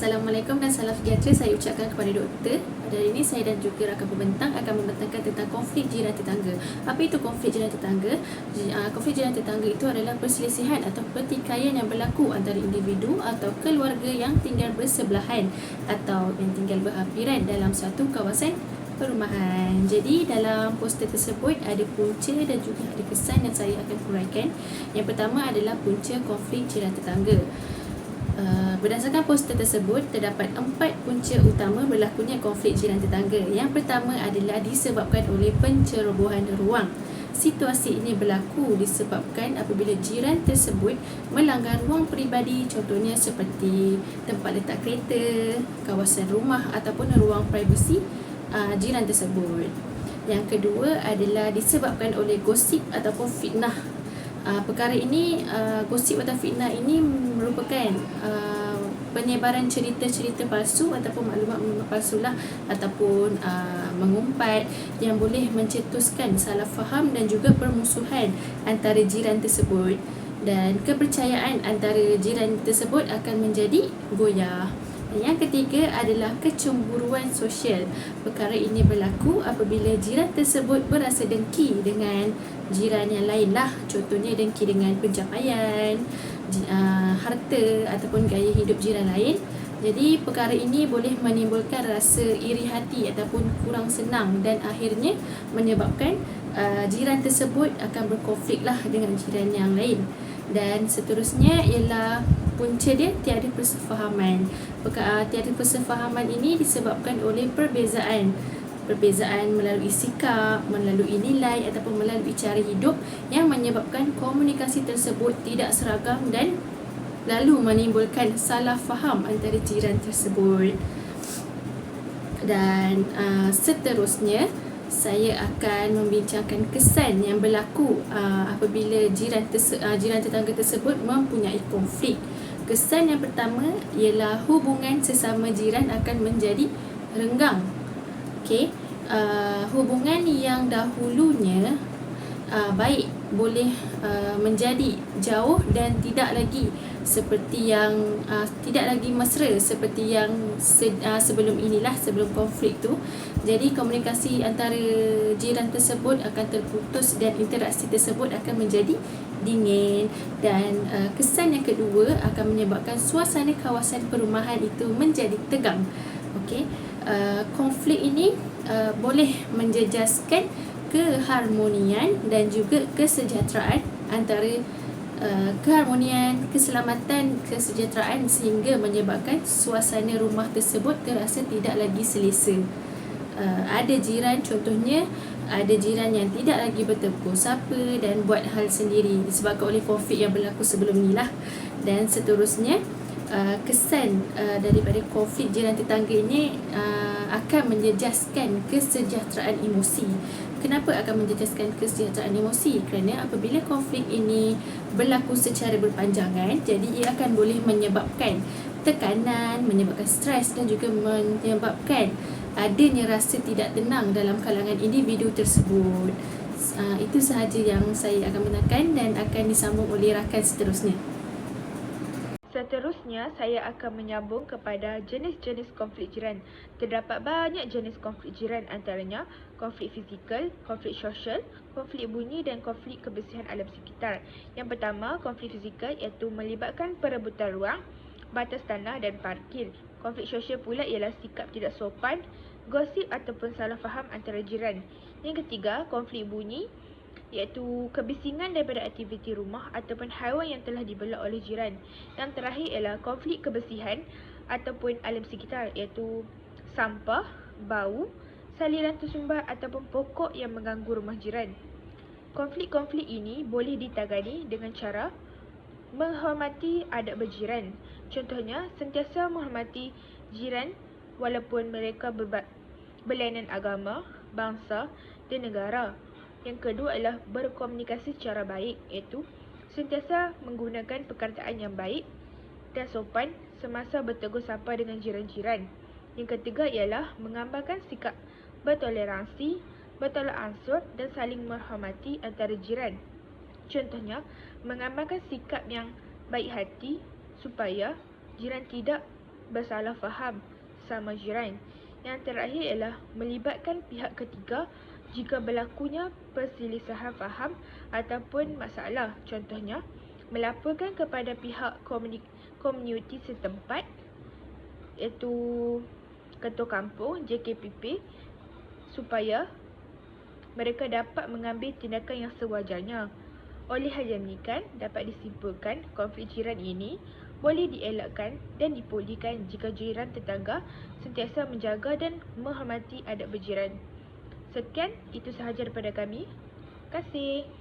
Assalamualaikum dan salam sejahtera saya ucapkan kepada doktor. Pada hari ini saya dan juga rakan pembentang akan membentangkan tentang konflik jiran tetangga. Apa itu konflik jiran tetangga? Ah, Konflik jiran tetangga itu adalah perselisihan atau pertikaian yang berlaku antara individu atau keluarga yang tinggal bersebelahan atau yang tinggal berhampiran dalam satu kawasan perumahan. Jadi dalam poster tersebut ada punca dan juga ada kesan yang saya akan huraikan. Yang pertama adalah punca konflik jiran tetangga. Uh, berdasarkan poster tersebut, terdapat empat punca utama berlakunya konflik jiran tetangga. Yang pertama adalah disebabkan oleh pencerobohan ruang. Situasi ini berlaku disebabkan apabila jiran tersebut melanggar ruang peribadi contohnya seperti tempat letak kereta, kawasan rumah ataupun ruang privasi uh, jiran tersebut. Yang kedua adalah disebabkan oleh gosip ataupun fitnah Uh, perkara ini uh, gosip atau fitnah ini merupakan uh, penyebaran cerita-cerita palsu ataupun maklumat-maklumat palsu lah ataupun uh, mengumpat yang boleh mencetuskan salah faham dan juga permusuhan antara jiran tersebut dan kepercayaan antara jiran tersebut akan menjadi goyah. Yang ketiga adalah kecemburuan sosial. Perkara ini berlaku apabila jiran tersebut berasa dengki dengan jiran yang lain lah. Contohnya dengki dengan pencapaian, uh, harta ataupun gaya hidup jiran lain. Jadi perkara ini boleh menimbulkan rasa iri hati ataupun kurang senang dan akhirnya menyebabkan uh, jiran tersebut akan berkonflik lah dengan jiran yang lain. Dan seterusnya ialah punca dia tiada persefahaman. Perkara tiada persefahaman ini disebabkan oleh perbezaan perbezaan melalui sikap, melalui nilai ataupun melalui cara hidup yang menyebabkan komunikasi tersebut tidak seragam dan lalu menimbulkan salah faham antara jiran tersebut. Dan uh, seterusnya saya akan membincangkan kesan yang berlaku uh, apabila jiran terse- uh, jiran tetangga tersebut mempunyai konflik. Kesan yang pertama ialah hubungan sesama jiran akan menjadi renggang. Okey, uh, hubungan yang dahulunya uh, baik boleh uh, menjadi jauh dan tidak lagi seperti yang uh, tidak lagi mesra seperti yang se, uh, sebelum inilah sebelum konflik tu. Jadi komunikasi antara jiran tersebut akan terputus dan interaksi tersebut akan menjadi dingin. Dan uh, kesan yang kedua akan menyebabkan suasana kawasan perumahan itu menjadi tegang. Okey uh, konflik ini uh, boleh menjejaskan keharmonian dan juga kesejahteraan antara uh, keharmonian, keselamatan, kesejahteraan sehingga menyebabkan suasana rumah tersebut terasa tidak lagi selesa. Uh, ada jiran contohnya ada jiran yang tidak lagi bertepuk sapa dan buat hal sendiri disebabkan oleh konflik yang berlaku sebelum ni lah dan seterusnya uh, kesan uh, daripada konflik jiran tetangga ini uh, akan menjejaskan kesejahteraan emosi Kenapa akan menjejaskan kesejahteraan emosi? Kerana apabila konflik ini berlaku secara berpanjangan, jadi ia akan boleh menyebabkan tekanan, menyebabkan stres dan juga menyebabkan adanya rasa tidak tenang dalam kalangan individu tersebut. Uh, itu sahaja yang saya akan menekan dan akan disambung oleh rakan seterusnya. Seterusnya, saya akan menyambung kepada jenis-jenis konflik jiran. Terdapat banyak jenis konflik jiran antaranya konflik fizikal, konflik sosial, konflik bunyi dan konflik kebersihan alam sekitar. Yang pertama, konflik fizikal iaitu melibatkan perebutan ruang, batas tanah dan parkir. Konflik sosial pula ialah sikap tidak sopan, gosip ataupun salah faham antara jiran. Yang ketiga, konflik bunyi iaitu kebisingan daripada aktiviti rumah ataupun haiwan yang telah dibelak oleh jiran. Yang terakhir ialah konflik kebersihan ataupun alam sekitar iaitu sampah, bau, saliran tersumbat ataupun pokok yang mengganggu rumah jiran. Konflik-konflik ini boleh ditangani dengan cara menghormati adab berjiran. Contohnya, sentiasa menghormati jiran walaupun mereka berlainan agama, bangsa dan negara. Yang kedua adalah berkomunikasi secara baik iaitu sentiasa menggunakan perkataan yang baik dan sopan semasa bertegur sapa dengan jiran-jiran. Yang ketiga ialah mengambarkan sikap bertoleransi, bertolak ansur dan saling menghormati antara jiran. Contohnya, mengambarkan sikap yang baik hati supaya jiran tidak bersalah faham sama jiran. Yang terakhir ialah melibatkan pihak ketiga jika berlakunya perselisihan faham ataupun masalah. Contohnya, melaporkan kepada pihak komuniti setempat iaitu ketua kampung JKPP supaya mereka dapat mengambil tindakan yang sewajarnya. Oleh hal yang kan dapat disimpulkan konflik jiran ini boleh dielakkan dan dipulihkan jika jiran tetangga sentiasa menjaga dan menghormati adab berjiran. Sekian, itu sahaja daripada kami. Terima kasih.